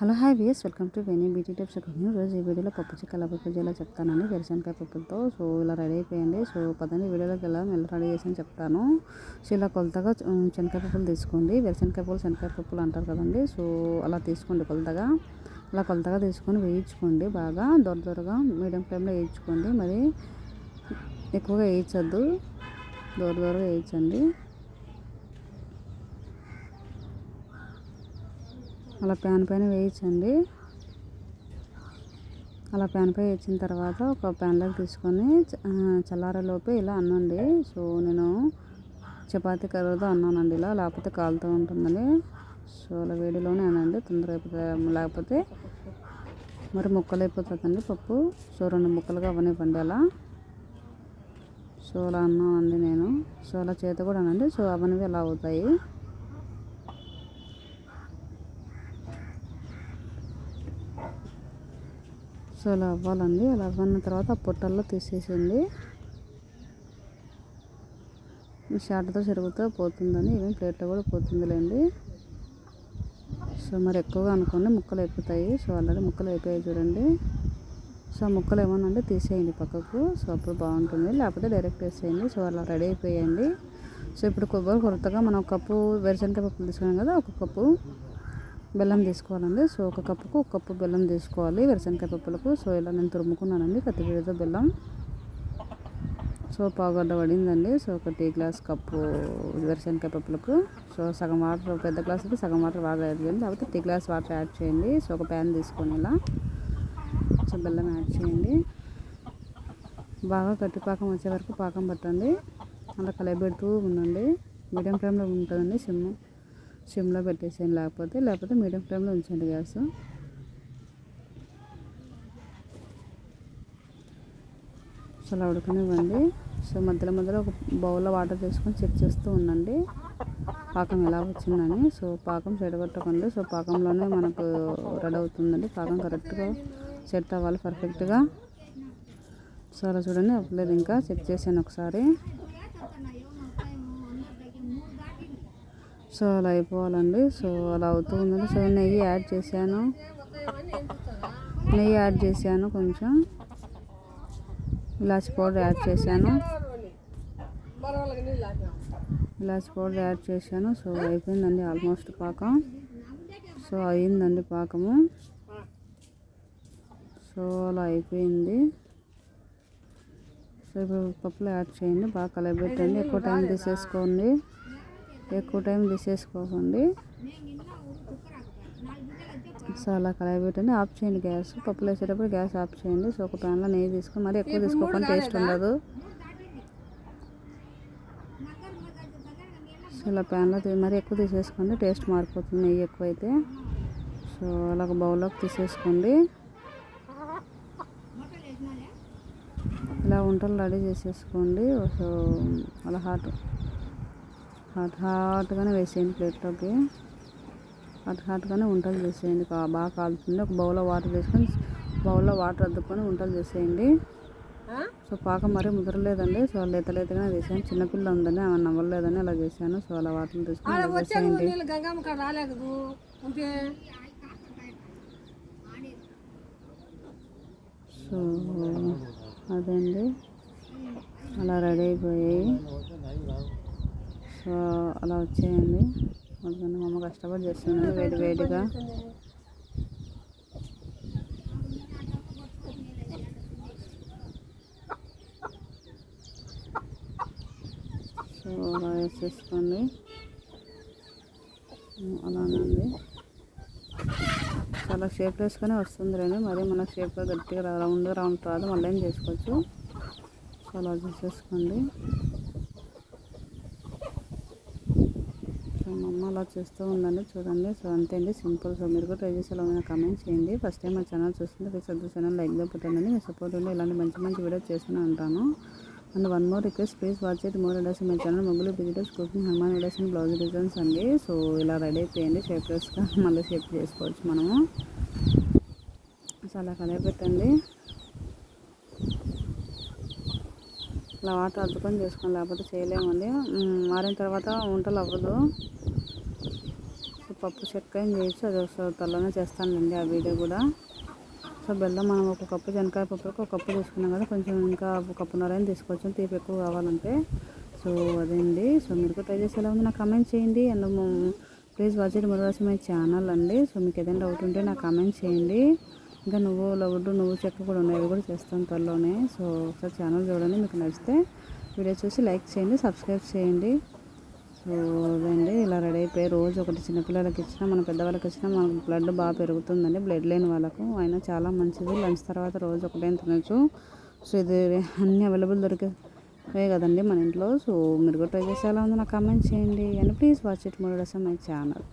Hello hi viewers welcome to Veni beauty tips ఈ రోజు ఈ వీడియోలో పప్పు చిక్కల ఎలా చేయాలో చెప్తానండి వేరుశనకాయ పప్పులతో. సో ఇలా రెడీ అయిపోయింది సో పదండి వీడియోలోకి ఎలా ఎలా రెడీ చేసి చెప్తాను. సో ఇలా కొలతగా శనకాయ పప్పులు తీసుకోండి. వేరుశనకాయ పప్పులు శనకాయ పప్పులు అంటారు కదండి. సో అలా తీసుకోండి కొలతగా. అలా కొలతగా తీసుకొని వేయించుకోండి బాగా. దొర దొరగా మీడియం ఫ్లేమ్లో వేయించుకోండి. మరి ఎక్కువగా వేయించద్దు. దూర దూరగా వేయించండి. అలా ప్యాన్ పైన వేయించండి. అలా ప్యాన్ పై వేసిన తర్వాత ఒక ప్యాన్లోకి తీసుకొని చ- ఇలా అన్నండి. సో నేను చపాతీ కర్రతో అన్నానండి ఇలా లేకపోతే కాలుతూ ఉంటుందని. సో అలా వేడిలోనే అనండి తొందర అయిపోతే లేకపోతే మరి ముక్కలు అయిపోతుందండి పప్పు. సో రెండు ముక్కలుగా అవనివ్వండి అలా. సో అలా అన్నానండి నేను. సో అలా చేత కూడా అనండి. సో అవనివి అలా అవుతాయి. సో అలా అవ్వాలండి. అలా అవ్వన్న తర్వాత ఆ పొట్టల్లో తీసేసింది షార్ట్తో చెరుగుతో పోతుందని ఈవెన్ ప్లేట్లో కూడా పోతుందిలేండి. సో మరి ఎక్కువగా అనుకోండి ముక్కలు అయిపోతాయి. సో ఆల్రెడీ ముక్కలు అయిపోయాయి చూడండి. సో ఆ ముక్కలు ఏమన్నా అంటే తీసేయండి పక్కకు. సో అప్పుడు బాగుంటుంది. లేకపోతే డైరెక్ట్ వేసేయండి. సో అలా రెడీ అయిపోయాయండి. సో ఇప్పుడు కొబ్బరి కొరతగా మనం ఒక కప్పు వేరుశనగ పప్పులు తీసుకున్నాం కదా ఒక కప్పు. బెల్లం తీసుకోవాలండి. సో ఒక కప్పుకు ఒక కప్పు బెల్లం తీసుకోవాలి. వేరుశనగకాయ పప్పులకు. సో ఇలా నేను తురుముకున్నానండి కత్తిపీడతో బెల్లం. సో పావుగడ్డ పడిందండి. సో ఒక టీ గ్లాస్ కప్పు వేరుశనగకాయ పప్పులకు. సో సగం వాటర్ పెద్ద గ్లాసుకి సగం వాటర్ వాటర్ యాడ్ చేయండి. లేకపోతే టీ గ్లాస్ వాటర్ యాడ్ చేయండి. సో ఒక ప్యాన్ తీసుకొని ఇలా సో బెల్లం యాడ్ చేయండి. బాగా గట్టి పాకం వచ్చే వరకు పాకం పట్టండి. అలా కలయబెడుతూ ఉండండి. మీడియం ఫ్లేమ్లో ఉంటుందండి సిమ్ము సిమ్లో పెట్టేసేయండి. లేకపోతే లేకపోతే మీడియం ఫ్లేమ్లో ఉంచండి గ్యాస్. అలా ఉడకనివ్వండి. సో మధ్యలో మధ్యలో ఒక బౌల్లో వాటర్ తీసుకొని చెక్ చేస్తూ ఉండండి. పాకం ఎలా వచ్చిందని. సో పాకం చెడగొట్టకండి. సో పాకంలోనే మనకు రెడీ అవుతుందండి. పాకం కరెక్ట్గా సెట్ అవ్వాలి పర్ఫెక్ట్గా. సో అలా చూడండి. అవ్వలేదు ఇంకా. చెక్ చేశాను ఒకసారి. సో అలా అయిపోవాలండి. సో అలా అవుతూ ఉందండి సో నెయ్యి యాడ్ చేశాను. నెయ్యి యాడ్ చేశాను కొంచెం. ఇలాచి పౌడర్ యాడ్ చేశాను. ఇలాచి పౌడర్ యాడ్ చేశాను. సో అయిపోయిందండి ఆల్మోస్ట్ పాకం. సో అయిందండి పాకము. సో అలా అయిపోయింది. సో ఇప్పుడు పప్పులో యాడ్ చేయండి. బాగా కలబెట్టండి. ఎక్కువ టైం తీసేసుకోండి. ఎక్కువ టైం తీసేసుకోకండి. సో అలా కలయబెట్టండి ఆఫ్ చేయండి గ్యాస్. పప్పులు వేసేటప్పుడు గ్యాస్ ఆఫ్ చేయండి. సో ఒక ప్యాన్లో నెయ్యి తీసుకొని మరి ఎక్కువ తీసుకోకుండా టేస్ట్ ఉండదు. సో ఇలా ప్యాన్లో తీ- మరి ఎక్కువ తీసేసుకోండి. టేస్ట్ మారిపోతుంది నెయ్యి ఎక్కువ అయితే సో అలా ఒక బౌల్లోకి తీసేసుకోండి. ఇలా వంటలు రెడీ చేసేసుకోండి. సో అలా హాట్ హాట్ హాట్గానే వేసేయండి ప్లేట్లోకి. హాట్ హాట్గానే వంటలు చేసేయండి. బాగా కాలుతుంది. ఒక బౌల్లో వాటర్ తీసుకొని బౌల్లో వాటర్ అద్దుకొని వంటలు చేసేయండి. సో పాకం మరీ ముదరలేదండి. సో లేత లేతగానే చేశాను చిన్నపిల్ల ఉందని ఆమె నవ్వలేదని అలా చేశాను. సో అలా వాటర్ తీసుకొని సో అదండి. అలా రెడీ అయిపోయాయి. సో అలా వచ్చేయండి. అందుకని మా అమ్మ కష్టపడి చేస్తుంది వేడి వేడిగా. సో అలా వేసేసుకోండి. అలానండి చాలా షేప్ వేసుకొని వస్తుంది రండి. మరి మన షేప్గా గట్టిగా రౌండ్ రౌండ్ రాదు. మళ్ళీ ఏం చేసుకోవచ్చు? సో అలా చేసేసుకోండి సో మా అమ్మ అలా చేస్తూ ఉందండి చూడండి. సో అంతే అండి. సింపుల్. సో మీరు కూడా ట్రై చేసేలా ఎలా ఉందో చేయండి. ఫస్ట్ టైం మా ఛానల్ చూస్తుంటే ప్లీజ్ సబ్స్క్రైబ్ ఛానల్ లైక్ పెట్టండి మీ సపోర్ట్ ఉండి ఇలాంటి మంచి మంచి వీడియోస్ చేస్తూనే ఉంటాను. And one more request please watch it more videos my channel mobile visitors cooking Hanuman videos and blouse designs అండి. సో ఇలా రెడీ అయిపోయింది. షేప్లెస్గా మళ్ళీ షేప్ చేసుకోవచ్చు మనము. సో అలా కలిపి ఇలా వాటర్ అద్దుకొని చేసుకోండి లేకపోతే చేయలేమండి మారిన తర్వాత వంటలు అవ్వదు. పప్పు చెక్క ఏం చేయొచ్చు అది ఒకసారి త్వరలోనే చేస్తానులేండి ఆ వీడియో కూడా. సో బెల్లం మనం ఒక కప్పు శనకాయ పప్పులకు ఒక కప్పు తీసుకున్నాం కదా కొంచెం ఇంకా ఒక కప్పున్నర తీసుకోవచ్చు. తీపి ఎక్కువ కావాలంటే. సో అదేండి. సో మీరు కూడా ట్రై చేసి ఎలా ఉంది. నాకు కమెంట్ చేయండి. అండ్ ప్లీజ్ వాచ్ ఇట్ మురవాసి మై ఛానల్ అండి. సో మీకు ఏదైనా డౌట్ ఉంటే నాకు కమెంట్ చేయండి. ఇంకా నువ్వు లవుడు నువ్వు చెక్క కూడా ఉన్నాయి. అవి కూడా చేస్తాను త్వరలోనే. సో ఒకసారి ఛానల్ చూడండి. మీకు నచ్చితే వీడియో చూసి లైక్ చేయండి సబ్స్క్రైబ్ చేయండి. సో ఇలా రెడీ అయిపోయి రోజు ఒకటి చిన్నపిల్లలకి ఇచ్చినా మన పెద్దవాళ్ళకి ఇచ్చినా మనకు బ్లడ్ బాగా పెరుగుతుందండి బ్లడ్ లేని వాళ్ళకు. అయినా చాలా మంచిది. లంచ్ తర్వాత రోజు ఒకటే తినచ్చు. సో ఇది అన్ని అవైలబుల్ దొరికే కదండి మన ఇంట్లో. సో మీరు కూడా ట్రై చేసి ఎలా ఉందో నాకు కామెంట్ చేయండి. And please watch it models my channel